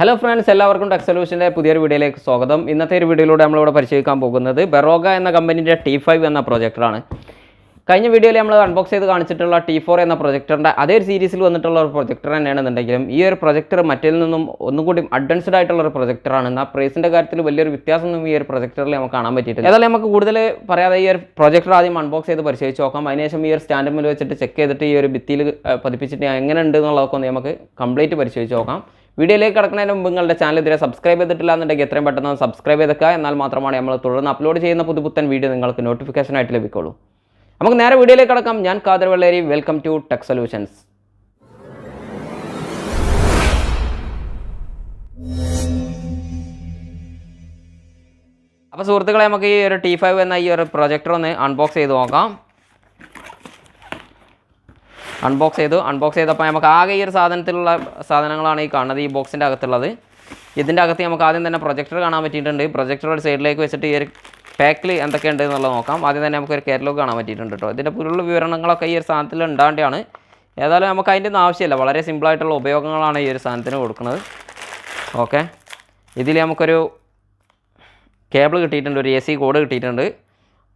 Hello friends എല്ലാവർക്കും tech സൊല്യൂഷന്റെ പുതിയൊരു വീഡിയോയിലേക്ക് സ്വാഗതം. ഇന്നത്തെ ഒരു വീഡിയോയിലൂടെ നമ്മളിവിടെ പരിശോധിക്കാൻ പോകുന്നത് ബെറോഗ എന്ന കമ്പനിന്റെ ടി ഫൈവ് എന്ന പ്രൊജക്ടറാണ് കഴിഞ്ഞ വീഡിയോയിൽ നമ്മൾ അൺബോക്സ് ചെയ്ത് കാണിച്ചിട്ടുള്ള ടി ഫോർ എന്ന പ്രൊജക്ടറിന്റെ അതേ ഒരു സീരീസിൽ വന്നിട്ടുള്ള ഒരു പ്രൊജക്ടർ തന്നെയാണെന്നുണ്ടെങ്കിലും ഈ ഒരു പ്രൊജക്ടർ മറ്റിൽ നിന്നും ഒന്നും കൂടി അഡ്വാൻസ്ഡ് ആയിട്ടുള്ള ഒരു പ്രൊജക്ടറാണ് എന്നാൽ പ്രൈസിന്റെ കാര്യത്തിൽ വലിയൊരു വ്യത്യാസമൊന്നും ഈ ഒരു പ്രൊജക്ടറിൽ നമുക്ക് കാണാൻ പറ്റിയിട്ടില്ല. ഏതായാലും നമുക്ക് കൂടുതൽ പറയാതെ ഈ ഒരു പ്രൊജക്ടർ ആദ്യം അൺബോക്സ് ചെയ്ത് പരിശോധിച്ച് നോക്കാം. അതിനുശേഷം ഈ ഒരു സ്റ്റാൻഡ് വെച്ചിട്ട് ചെക്ക് ചെയ്തിട്ട് ഈ ഒരു ഭിത്തിയിൽ പതിപ്പിച്ചിട്ട് എങ്ങനെ ഉണ്ട് എന്നുള്ളതൊക്കെ ഒന്ന് നമുക്ക് കംപ്ലീറ്റ് പരിശോധിച്ച് നോക്കാം. വീഡിയോയിലേക്ക് കിടക്കുന്നതിന് മുമ്പ് നിങ്ങളുടെ ചാനൽ ഇതിരെ സബ്സ്ക്രൈബ് ചെയ്തിട്ടില്ല എന്നുണ്ടെങ്കിൽ എത്രയും പെട്ടെന്ന് സബ്സ്ക്രൈബ് ചെയ്തേക്കുക. എന്നാൽ മാത്രമാണ് നമ്മൾ തുടർന്ന് അപ്ലോഡ് ചെയ്യുന്ന പുതുപുത്തൻ വീഡിയോ നിങ്ങൾക്ക് നോട്ടിഫിക്കേഷൻ ആയിട്ട് ലഭിക്കുള്ളൂ. നമുക്ക് നേരെ വീഡിയോയിലേക്ക് കിടക്കാം. ഞാൻ Kader Velleri. Welcome to tech solutions അപ്പോൾ സുഹൃത്തുക്കളെ നമുക്ക് ഈ ഒരു ടി ഫൈവ് എന്ന ഈ ഒരു പ്രൊജക്ടർ ഒന്ന് അൺബോക്സ് ചെയ്ത് നോക്കാം. അൺബോക്സ് ചെയ്തു. അൺബോക്സ് ചെയ്തപ്പോൾ നമുക്ക് ആകെ ഈ ഒരു സാധനത്തിലുള്ള സാധനങ്ങളാണ് ഈ കാണുന്നത്. ഈ ബോക്സിന്റെ അകത്തുള്ളത്. ഇതിന്റെ അകത്ത് നമുക്ക് ആദ്യം തന്നെ പ്രൊജക്ടർ കാണാൻ പറ്റിയിട്ടുണ്ട്. പ്രൊജക്ടർ ഒരു സൈഡിലേക്ക് വെച്ചിട്ട് ഈ ഒരു പാക്കിൽ എന്തൊക്കെയുണ്ട് എന്നുള്ളത് നോക്കാം. ആദ്യം തന്നെ നമുക്കൊരു കാറ്റലോഗ് കാണാൻ പറ്റിയിട്ടുണ്ട് കേട്ടോ. ഇതിന്റെ ഫുള്ളുള്ള വിവരണങ്ങളൊക്കെ ഈ ഒരു സാധനത്തിൽ ഉണ്ടാണ്ടാണ് ഏതായാലും നമുക്ക് അതിന്റെ ഒന്നും ആവശ്യമില്ല. വളരെ സിമ്പിളായിട്ടുള്ള ഉപയോഗങ്ങളാണ് ഈ ഒരു സാധനത്തിന് കൊടുക്കുന്നത്. ഓക്കെ ഇതിൽ നമുക്കൊരു കേബിൾ കിട്ടിയിട്ടുണ്ട്. ഒരു എ സി കോഡ് കിട്ടിയിട്ടുണ്ട്.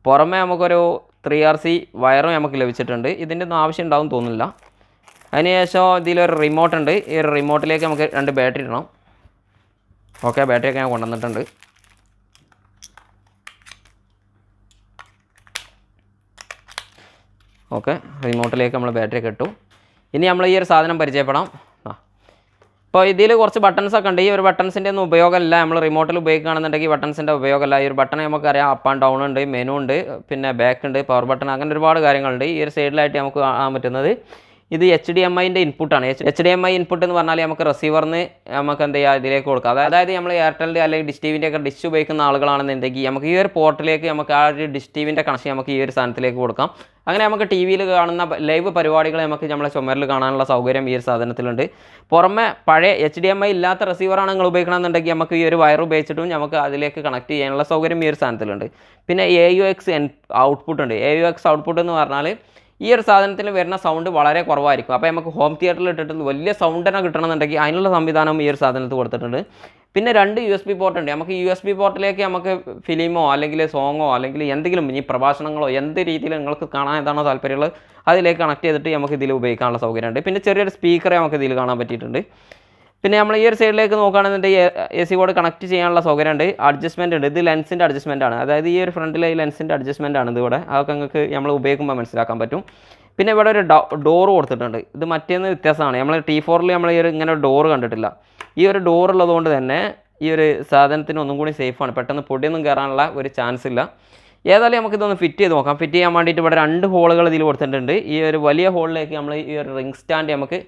പുറമേ നമുക്കൊരു ത്രീ ആർ സി വയറും നമുക്ക് ലഭിച്ചിട്ടുണ്ട്. ഇതിന്റെ ഒന്നും ആവശ്യം ഉണ്ടാവും തോന്നുന്നില്ല. അതിനുശേഷം ഇതിലൊരു റിമോട്ട് ഉണ്ട്. ഈ റിമോട്ടിലേക്ക് നമുക്ക് രണ്ട് ബാറ്ററി ഇടണം. ഓക്കെ ബാറ്ററി ഒക്കെ ഞാൻ കൊണ്ടുവന്നിട്ടുണ്ട്. ഓക്കെ റിമോട്ടിലേക്ക് നമ്മൾ ബാറ്ററി ഒക്കെ ഇട്ടു. ഇനി നമ്മൾ ഈ ഒരു സാധനം പരിചയപ്പെടാം. ആ ഇപ്പോൾ ഇതിൽ കുറച്ച് ബട്ടൺസ് ഒക്കെ ഉണ്ട്. ഈ ഒരു ബട്ടൺസിന്റെ ഒന്നും ഉപയോഗമല്ല. നമ്മൾ റിമോട്ടിൽ ഉപയോഗിക്കുകയാണെന്നുണ്ടെങ്കിൽ ബട്ടൺസിന്റെ ഉപയോഗമല്ല. ഈ ഒരു ബട്ടൺ നമുക്കറിയാം അപ്പ് ആൻഡ് ഡൗൺ ഉണ്ട് മെനു ഉണ്ട് പിന്നെ ബാക്ക് ഉണ്ട് പവർ ബട്ടൺ അങ്ങനെ ഒരുപാട് കാര്യങ്ങളുണ്ട്. ഈ ഒരു സൈഡിലായിട്ട് നമുക്ക് കാണാൻ പറ്റുന്നത് ഇത് എച്ച് ഡി എം ഐന്റെ ഇൻപുട്ടാണ് H D M I input എന്ന് പറഞ്ഞാൽ നമുക്ക് റിസീവറിന് നമുക്ക് എന്ത് ചെയ്യുക ഇതിലേക്ക് കൊടുക്കാം. അതായത് നമ്മൾ എയർടെലിന്റെ അല്ലെങ്കിൽ ഡിഷ് ടിവിന്റെ ഒക്കെ ഡിഷ് ഉപയോഗിക്കുന്ന ആളുകളാണെന്നുണ്ടെങ്കിൽ നമുക്ക് ഈ ഒരു പോർട്ടിലേക്ക് നമുക്ക് ആ ഒരു ഡിഷ് ടിവിന്റെ കണക്ഷൻ നമുക്ക് ഈ ഒരു സാധനത്തിലേക്ക് കൊടുക്കാം. അങ്ങനെ നമുക്ക് ടി വിയിൽ കാണുന്ന ലൈവ് പരിപാടികൾ നമുക്ക് നമ്മളെ ചുമരിൽ കാണാനുള്ള സൗകര്യം ഈ ഒരു സാധനത്തിലുണ്ട്. പുറമെ പഴയ എച്ച് ഡി എം ഐ ഇല്ലാത്ത റിസീവറാണ് നിങ്ങൾ ഉപയോഗിക്കണമെന്നുണ്ടെങ്കിൽ നമുക്ക് ഈ ഒരു വയർ ഉപയോഗിച്ചിട്ടും നമുക്ക് അതിലേക്ക് കണക്ട് ചെയ്യാനുള്ള സൗകര്യം ഈ ഒരു സാധനത്തിലുണ്ട്. പിന്നെ A U X N output ഉണ്ട്. എ യു എക്സ് ഔട്ട്പുട്ട് എന്ന് പറഞ്ഞാൽ ഈ ഒരു സാധനത്തിൽ വരുന്ന സൗണ്ട് വളരെ കുറവായിരിക്കും. അപ്പോൾ നമുക്ക് ഹോം തിയേറ്ററിൽ ഇട്ടിട്ട് വലിയ സൗണ്ട് തന്നെ കിട്ടണമെന്നുണ്ടെങ്കിൽ അതിനുള്ള സംവിധാനം ഈ ഒരു സാധനത്തിൽ കൊടുത്തിട്ടുണ്ട്. പിന്നെ രണ്ട് യു എസ് ബി പോർട്ട് ഉണ്ട്. നമുക്ക് യു എസ് ബി പോർട്ടിലേക്ക് നമുക്ക് ഫിലിമോ അല്ലെങ്കിൽ സോങ്ങോ അല്ലെങ്കിൽ എന്തെങ്കിലും ഇനി പ്രഭാഷണങ്ങളോ എന്ത് രീതിയിൽ നിങ്ങൾക്ക് കാണാൻ എന്താണോ താല്പര്യമുള്ളത് അതിലേക്ക് കണക്ട് ചെയ്തിട്ട് നമുക്ക് ഇതിൽ ഉപയോഗിക്കാനുള്ള സൗകര്യമുണ്ട്. പിന്നെ ചെറിയൊരു സ്പീക്കറെ നമുക്ക് ഇതിൽ കാണാൻ പറ്റിയിട്ടുണ്ട്. പിന്നെ നമ്മൾ ഈ ഒരു സൈഡിലേക്ക് നോക്കുകയാണെന്നുണ്ടെങ്കിൽ എ സി കോഡ് കണക്ട് ചെയ്യാനുള്ള സൗകര്യം ഉണ്ട് അഡ്ജസ്റ്റ്മെന്റ് ഉണ്ട്. ഇത് ലെൻസിന്റെ അഡ്ജസ്റ്റ്മെന്റ് ആണ്. അതായത് ഈ ഒരു ഫ്രണ്ടിലെ ഈ ലെൻസിന്റെ അഡ്ജസ്റ്റ്മെന്റ് ആണ് ഇതിവിടെ. അതൊക്കെ നിങ്ങൾക്ക് നമ്മൾ ഉപയോഗിക്കുമ്പോൾ മനസ്സിലാക്കാൻ പറ്റും. പിന്നെ ഇവിടെ ഒരു ഡോർ കൊടുത്തിട്ടുണ്ട്. ഇത് മറ്റേന്ന് വ്യത്യാസമാണ്. നമ്മൾ ടി ഫോറിൽ നമ്മൾ ഈ ഒരു ഇങ്ങനെ ഒരു ഡോറ് കണ്ടിട്ടില്ല. ഈ ഒരു ഡോർ ഉള്ളതുകൊണ്ട് തന്നെ ഈ ഒരു സാധനത്തിന് ഒന്നും കൂടി സേഫാണ് പെട്ടെന്ന് പൊടിയൊന്നും കയറാനുള്ള ഒരു ചാൻസ് ഇല്ല. ഏതായാലും നമുക്കിതൊന്ന് ഫിറ്റ് ചെയ്ത് നോക്കാം. ഫിറ്റ് ചെയ്യാൻ വേണ്ടിയിട്ട് ഇവിടെ രണ്ട് ഹോളുകൾ ഇതിൽ കൊടുത്തിട്ടുണ്ട്. ഈ ഒരു വലിയ ഹോളിലേക്ക് നമ്മൾ ഈ ഒരു റിംഗ് സ്റ്റാൻഡ് നമുക്ക്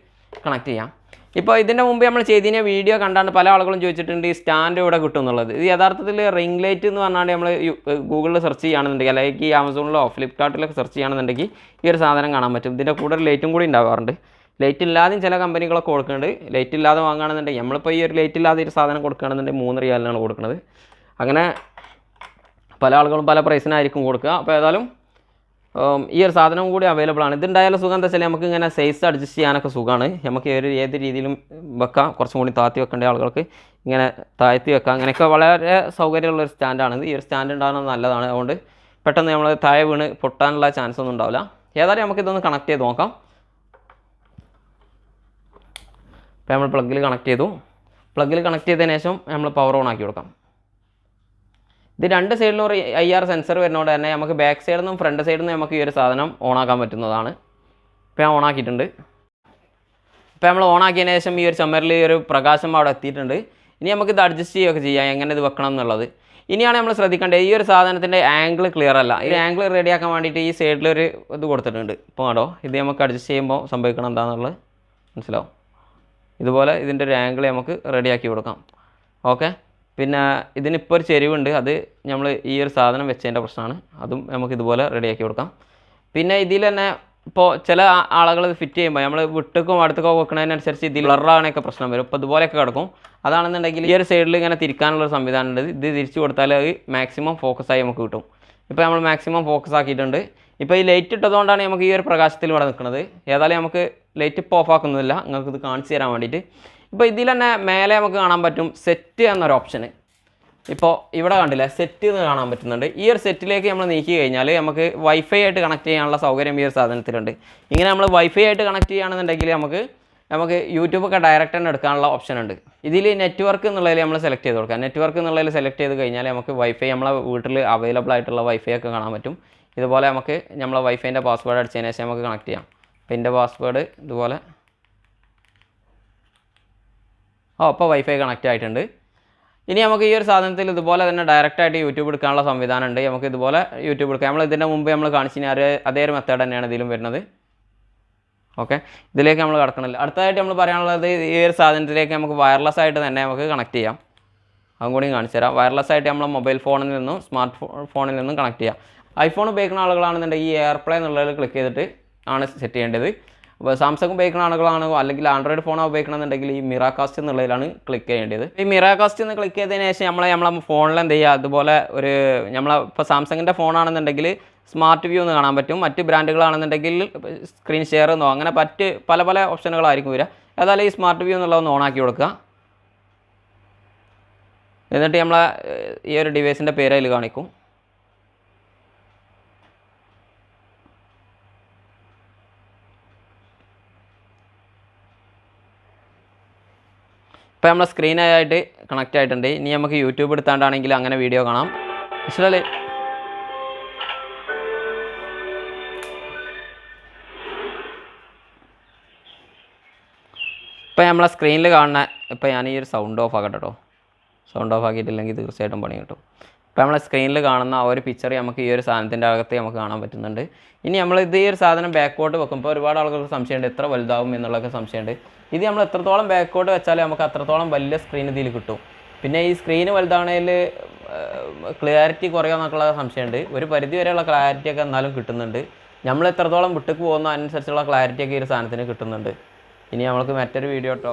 കണക്ട് ചെയ്യാം. ഇപ്പോൾ ഇതിന്റെ മുമ്പ് നമ്മൾ ചെയ്തതിനെ വീഡിയോ കണ്ടാണ് പല ആളുകളും ചോദിച്ചിട്ടുണ്ട് ഈ സ്റ്റാൻഡ് ഇവിടെ കിട്ടും എന്നുള്ളത്. ഇത് യഥാർത്ഥത്തിൽ റിംഗ് ലൈറ്റ് എന്ന് പറഞ്ഞാൽ നമ്മൾ ഗൂഗിളിൽ സെർച്ച് ചെയ്യുകയാണെന്നുണ്ടെങ്കിൽ അല്ലെങ്കിൽ ഈ ആമസോണിലോ ഫ്ലിപ്കാർട്ടിലൊക്കെ സെർച്ച് ചെയ്യുകയാണെന്നുണ്ടെങ്കിൽ ഈ ഒരു സാധനം കാണാൻ പറ്റും. ഇതിന്റെ കൂടെ ലൈറ്റും കൂടി ഉണ്ടാവാറുണ്ട്. ലൈറ്റ് ഇല്ലാതെയും ചില കമ്പനികളൊക്കെ കൊടുക്കുന്നുണ്ട്. ലൈറ്റ് ഇല്ലാതെ വാങ്ങുകയാണെന്നുണ്ടെങ്കിൽ നമ്മളിപ്പോൾ ഈ ഒരു ലൈറ്റ് ഇല്ലാതെ ഒരു സാധനം കൊടുക്കുകയാണെന്നുണ്ടെങ്കിൽ മൂന്ന് റിയാലിനാണ് കൊടുക്കുന്നത്. അങ്ങനെ പല ആളുകളും പല പ്രൈസിനായിരിക്കും കൊടുക്കുക. അപ്പോൾ ഏതായാലും ഈ ഒരു സാധനവും കൂടി അവൈലബിൾ ആണ്. ഇതുണ്ടായാലും സുഖം എന്താ വെച്ചാൽ നമുക്ക് ഇങ്ങനെ സൈസ് അഡ്ജസ്റ്റ് ചെയ്യാനൊക്കെ സുഖമാണ്. നമുക്ക് ഒരു ഏത് രീതിയിലും വെക്കാം. കുറച്ചും കൂടി താഴ്ത്തി വെക്കേണ്ട ആളുകൾക്ക് ഇങ്ങനെ താഴ്ത്തി വെക്കാം. അങ്ങനെയൊക്കെ വളരെ സൗകര്യമുള്ള ഒരു സ്റ്റാൻഡാണ് ഈ ഒരു സ്റ്റാൻഡ് ഉണ്ടാകുന്നത് നല്ലതാണ്. അതുകൊണ്ട് പെട്ടെന്ന് നമ്മൾ താഴെ വീണ് പൊട്ടാനുള്ള ചാൻസ് ഒന്നും ഉണ്ടാവില്ല. ഏതായാലും നമുക്കിതൊന്ന് കണക്ട് ചെയ്ത് നോക്കാം. ഇപ്പോൾ നമ്മൾ പ്ലഗിൽ കണക്ട് ചെയ്തു. പ്ലഗിൽ കണക്ട് ചെയ്തതിന് ശേഷം നമ്മൾ പവർ ഓൺ ആക്കി കൊടുക്കാം. ഇത് രണ്ട് സൈഡിലും ഒരു ഐ ആർ സെൻസർ വരുന്നതുകൊണ്ട് തന്നെ നമുക്ക് ബാക്ക് സൈഡിൽ നിന്നും ഫ്രണ്ട് സൈഡിൽ നിന്നും നമുക്ക് ഈ ഒരു സാധനം ഓൺ ആക്കാൻ പറ്റുന്നതാണ്. ഇപ്പോൾ ഞാൻ ഓൺ ആക്കിയിട്ടുണ്ട് ഇപ്പോൾ നമ്മൾ ഓൺ ആക്കിയതിന് ശേഷം ഈ ഒരു ചമ്മറിൽ ഈ ഒരു പ്രകാശം അവിടെ എത്തിയിട്ടുണ്ട്. ഇനി നമുക്ക് ഇത് അഡ്ജസ്റ്റ് ചെയ്യുകയൊക്കെ ചെയ്യാം എങ്ങനെ ഇത് വെക്കണം എന്നുള്ളത്. ഇനിയാണ് നമ്മൾ ശ്രദ്ധിക്കേണ്ടത് ഈ ഒരു സാധനത്തിന്റെ ആംഗിൾ ക്ലിയർ അല്ല. ഈ ആംഗിൾ റെഡിയാക്കാൻ വേണ്ടിയിട്ട് ഈ സൈഡിൽ ഒരു ഇത് കൊടുത്തിട്ടുണ്ട്. ഇപ്പോൾ കേട്ടോ ഇത് നമുക്ക് അഡ്ജസ്റ്റ് ചെയ്യുമ്പോൾ സംഭവിക്കണം എന്താണെന്നുള്ളത് മനസ്സിലാവും. ഇതുപോലെ ഇതിന്റെ ഒരു ആംഗിൾ നമുക്ക് റെഡിയാക്കി കൊടുക്കാം. ഓക്കെ പിന്നെ ഇതിനിപ്പോൾ ഒരു ചെരിവുണ്ട്. അത് നമ്മൾ ഈ ഒരു സാധനം വെച്ചതിന്റെ പ്രശ്നമാണ് അതും നമുക്ക് ഇതുപോലെ റെഡിയാക്കി കൊടുക്കാം. പിന്നെ ഇതിൽ തന്നെ ഇപ്പോൾ ചില ആളുകൾ ഫിറ്റ് ചെയ്യുമ്പോൾ നമ്മൾ വിട്ടക്കും അടുത്തേക്കോ വെക്കുന്നതിനനുസരിച്ച് ഇതിൽ ബ്ലറാണൊക്കെ പ്രശ്നം വരും. ഇപ്പോൾ ഇതുപോലെയൊക്കെ കിടക്കും. അതാണെന്നുണ്ടെങ്കിൽ ഈ ഒരു സൈഡിൽ ഇങ്ങനെ തിരിക്കാനുള്ള സംവിധാനം ഉണ്ട് ഇത് തിരിച്ചു കൊടുത്താൽ അത് മാക്സിമം ഫോക്കസ് ആയി നമുക്ക് കിട്ടും. ഇപ്പോൾ നമ്മൾ മാക്സിമം ഫോക്കസ് ആക്കിയിട്ടുണ്ട്. ഇപ്പോൾ ഈ ലൈറ്റ് ഇട്ടതുകൊണ്ടാണ് നമുക്ക് ഈ ഒരു പ്രകാശത്തിൽ ഇവിടെ നിൽക്കുന്നത് ഏതായാലും നമുക്ക് ലൈറ്റ് ഇപ്പോൾ ഓഫ് ആക്കുന്നില്ല. നിങ്ങൾക്ക് ഇത് കാണിച്ചു തരാൻ വേണ്ടിയിട്ട്. ഇപ്പോൾ ഇതിൽ തന്നെ മേലെ നമുക്ക് കാണാൻ പറ്റും സെറ്റ് എന്നൊരു ഓപ്ഷന് ഇപ്പോൾ ഇവിടെ കണ്ടില്ല സെറ്റ് എന്ന് കാണാൻ പറ്റുന്നുണ്ട്. ഈ ഒരു സെറ്റിലേക്ക് നമ്മൾ നീക്കി കഴിഞ്ഞാൽ നമുക്ക് വൈഫൈ ആയിട്ട് കണക്ട് ചെയ്യാനുള്ള സൗകര്യം ഈ ഒരു സാധനത്തിലുണ്ട്. ഇങ്ങനെ നമ്മൾ വൈഫൈ ആയിട്ട് കണക്ട് ചെയ്യുകയാണെന്നുണ്ടെങ്കിൽ നമുക്ക് നമുക്ക് യൂട്യൂബൊക്കെ ഡയറക്റ്റ് തന്നെ എടുക്കാനുള്ള ഓപ്ഷൻ ഉണ്ട്. ഇതിൽ നെറ്റ്വർക്ക് എന്നുള്ളതിൽ നമ്മൾ സെലക്ട് ചെയ്ത് കൊടുക്കാം. നെറ്റ്വർക്ക് എന്നുള്ളതിൽ സെലക്ട് ചെയ്ത് കഴിഞ്ഞാൽ നമുക്ക് വൈഫൈ നമ്മളെ വീട്ടിൽ അവൈലബിൾ ആയിട്ടുള്ള വൈഫൈ ഒക്കെ കാണാൻ പറ്റും. ഇതുപോലെ നമുക്ക് നമ്മളെ വൈഫൈന്റെ പാസ്വേഡ് അടിച്ചതിന് ശേഷം നമുക്ക് കണക്ട് ചെയ്യാം. അപ്പോൾ എന്റെ പാസ്വേഡ് ഇതുപോലെ ഓ അപ്പോൾ വൈഫൈ കണക്റ്റ് ആയിട്ടുണ്ട്. ഇനി നമുക്ക് ഈ ഒരു സാധനത്തിൽ ഇതുപോലെ തന്നെ ഡയറക്റ്റായിട്ട് യൂട്യൂബ് എടുക്കാനുള്ള സംവിധാനം ഉണ്ട്. നമുക്ക് ഇതുപോലെ യൂട്യൂബ് എടുക്കാം. നമ്മൾ ഇതിന്റെ മുമ്പ് നമ്മൾ കാണിച്ചിന് അതേ ഒരു മെത്തേഡ് തന്നെയാണ് ഇതിലും വരുന്നത്. ഓക്കെ ഇതിലേക്ക് നമ്മൾ കടക്കണില്ല. അടുത്തതായിട്ട് നമ്മൾ പറയാനുള്ളത് ഈ ഒരു സാധനത്തിലേക്ക് നമുക്ക് വയർലെസ് ആയിട്ട് തന്നെ നമുക്ക് കണക്ട് ചെയ്യാം. അതും കൂടി കാണിച്ചു തരാം. വയർലെസ് ആയിട്ട് നമ്മൾ മൊബൈൽ ഫോണിൽ നിന്നും സ്മാർട്ട് ഫോണിൽ നിന്നും കണക്ട് ചെയ്യാം. ഐഫോൺ ഉപയോഗിക്കുന്ന ആളുകളാണെന്നുണ്ടെങ്കിൽ ഈ എയർപ്ലേ എന്നുള്ളതിൽ ക്ലിക്ക് ചെയ്തിട്ട് ആണ് സെറ്റ് ചെയ്യേണ്ടത്. സാംസങ് ഉപയോഗിക്കുന്ന ആളുകളാണോ അല്ലെങ്കിൽ ആൻഡ്രോയിഡ് ഫോണോ ഉപയോഗിക്കണമെന്നുണ്ടെങ്കിൽ ഈ മിറാകാസ്റ്റ് എന്നുള്ളതിലാണ് ക്ലിക്ക് ചെയ്യേണ്ടത്. ഈ മിറാകാസ്റ്റ് എന്ന് ക്ലിക്ക് ചെയ്തതിന് ശേഷം നമ്മളെ നമ്മളെ ഫോണിൽ എന്ത് ചെയ്യുക? അതുപോലെ ഒരു നമ്മളെ ഇപ്പോൾ സാംസങ്ങിന്റെ ഫോണാണെന്നുണ്ടെങ്കിൽ സ്മാർട്ട് വ്യൂ എന്ന് കാണാൻ പറ്റും. മറ്റ് ബ്രാൻഡുകളാണെന്നുണ്ടെങ്കിൽ സ്ക്രീൻ ഷെയർ എന്നോ അങ്ങനെ മറ്റ് പല പല ഓപ്ഷനുകളായിരിക്കും വരിക. ഏതായാലും ഈ സ്മാർട്ട് വ്യൂ എന്നുള്ളതൊന്ന് ഓണാക്കി കൊടുക്കുക. എന്നിട്ട് നമ്മളെ ഈ ഒരു ഡിവൈസിന്റെ പേര് അതിൽ കാണിക്കും. ഇപ്പോൾ നമ്മളെ സ്ക്രീനായിട്ട് കണക്റ്റ് ആയിട്ടുണ്ട്. ഇനി നമുക്ക് യൂട്യൂബ് എടുത്താണ്ടാണെങ്കിൽ അങ്ങനെ വീഡിയോ കാണാം. മനസ്സിലെ ഇപ്പോൾ നമ്മളെ സ്ക്രീനിൽ കാണുന്ന ഇപ്പോൾ ഞാൻ ഈ ഒരു സൗണ്ട് ഓഫ് ആക്കട്ടെ കേട്ടോ സൗണ്ട് ഓഫ് ആക്കിയിട്ടില്ലെങ്കിൽ തീർച്ചയായിട്ടും പണി കിട്ടും. ഇപ്പോൾ നമ്മളെ സ്ക്രീനിൽ കാണുന്ന ആ ഒരു പിക്ചർ നമുക്ക് ഈ ഒരു സാധനത്തിന്റെ അകത്ത് നമുക്ക് കാണാൻ പറ്റുന്നുണ്ട്. ഇനി നമ്മൾ ഇത് ഈ ഒരു സാധനം ബാക്കോട്ട് വെക്കുമ്പോൾ ഒരുപാട് ആളുകൾക്ക് സംശയമുണ്ട് എത്ര വലുതാവും എന്നുള്ളൊക്കെ സംശയമുണ്ട്. ഇത് നമ്മൾ എത്രത്തോളം ബാക്കോട്ട് വെച്ചാൽ നമുക്ക് അത്രത്തോളം വലിയ സ്ക്രീൻ ഇതിൽ കിട്ടും. പിന്നെ ഈ സ്ക്രീൻ വലുതാണെങ്കിൽ ക്ലിയാരിറ്റി കുറയുമെന്നൊക്കെയുള്ള സംശയമുണ്ട്. ഒരു പരിധി വരെയുള്ള ക്ലാരിറ്റി ഒക്കെ എന്നാലും കിട്ടുന്നുണ്ട്. നമ്മൾ എത്രത്തോളം വിട്ടുക്ക് പോകുന്ന അനുസരിച്ചുള്ള ക്ലാരിറ്റി ഒക്കെ ഈ ഒരു സാധനത്തിന് കിട്ടുന്നുണ്ട്. ഇനി നമുക്ക് മറ്റൊരു വീഡിയോ ഇട്ട്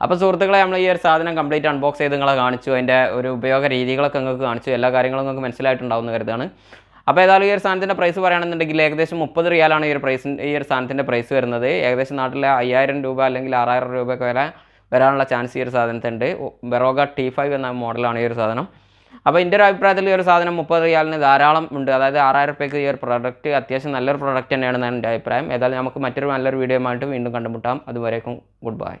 അപ്പോൾ സുഹൃത്തുക്കളെ നമ്മൾ ഈ ഒരു സാധനം കംപ്ലീറ്റ് അൺബോക്സ് ചെയ്ത് നിങ്ങളെ കാണിച്ചു. അതിന്റെ ഒരു ഉപയോഗ രീതികളൊക്കെ നിങ്ങൾക്ക് കാണിച്ചു. എല്ലാ കാര്യങ്ങളും നിങ്ങൾക്ക് മനസ്സിലായിട്ടുണ്ടാവുന്ന കരുതാണ്. അപ്പോൾ ഏതായാലും ഈ ഒരു സാധനത്തിന്റെ പ്രൈസ് പറയുകയാണെന്നുണ്ടെങ്കിൽ ഏകദേശം മുപ്പത് റിയാലാണ് ഈ ഒരു പ്രൈസ് ഈ ഒരു സാധനത്തിന്റെ പ്രൈസ് വരുന്നത്. ഏകദേശം നാട്ടിലെ അയ്യായിരം രൂപ അല്ലെങ്കിൽ ആറായിരം രൂപയൊക്കെ വരെ വരാനുള്ള ചാൻസ് ഈ ഒരു സാധനത്തിനുണ്ട് ബെറോഗ ടി ഫൈവ് എന്ന മോഡലാണ് ഈ ഒരു സാധനം. അപ്പോൾ എന്റെ ഒരു അഭിപ്രായത്തിൽ ഈ ഒരു സാധനം മുപ്പത് റിയാലിന് ധാരാളം ഉണ്ട്. അതായത് ആറായിരം രൂപയ്ക്ക് ഈ ഒരു പ്രൊഡക്റ്റ് അത്യാവശ്യം നല്ലൊരു പ്രോഡക്റ്റ് തന്നെയാണ് എന്റെ അഭിപ്രായം. ഏതായാലും നമുക്ക് മറ്റൊരു നല്ലൊരു വീഡിയോ ആയിട്ട് വീണ്ടും കണ്ടുമുട്ടാം. അതുവരേക്കും ഗുഡ് ബൈ